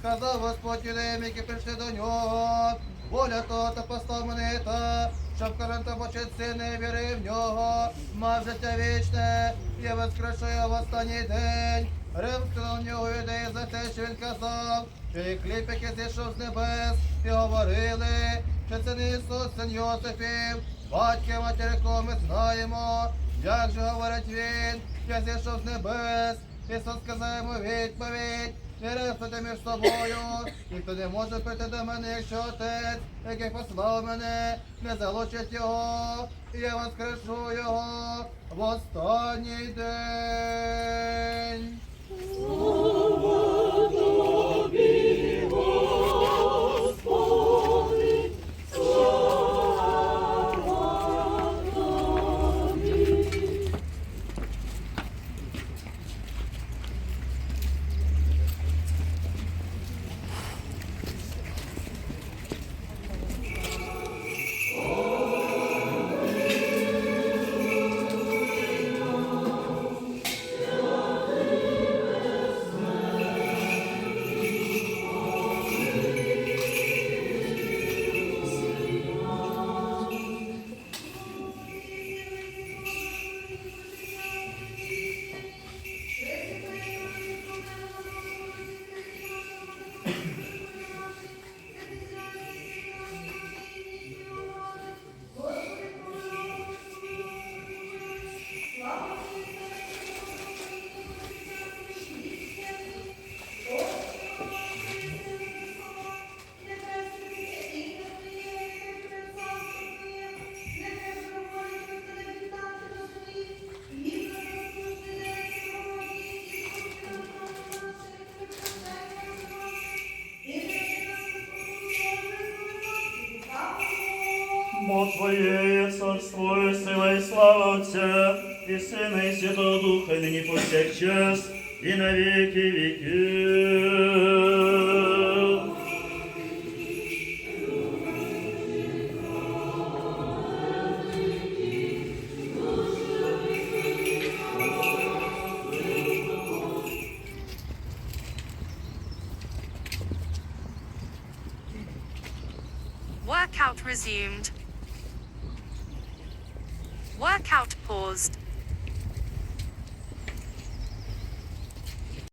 сказав Господь юдеям, які прийшли до нього. Воля то та постав мене та, щоб почет сини віри в нього, мав життя вічне, я воскрешую в останній день. Рим сказав нього юдеї за те, що він казав, і хліб, який зійшов з небес, і говорили, що це не Ісус, син Йосифів, батьки матері, ми знаємо, як же говорить він, я зійшов з небес, Ісус сказав йому відповідь, не між собою, ніхто не може прийти до мене, якщо отець, який послав мене, не залучить його, і я воскрешу його в останній день. Бо Твоє є царство, і сила, і слава Отця, і Сина, і Святого Духа, і нині повсякчас, і на віки віків. Workout resumed. Workout paused.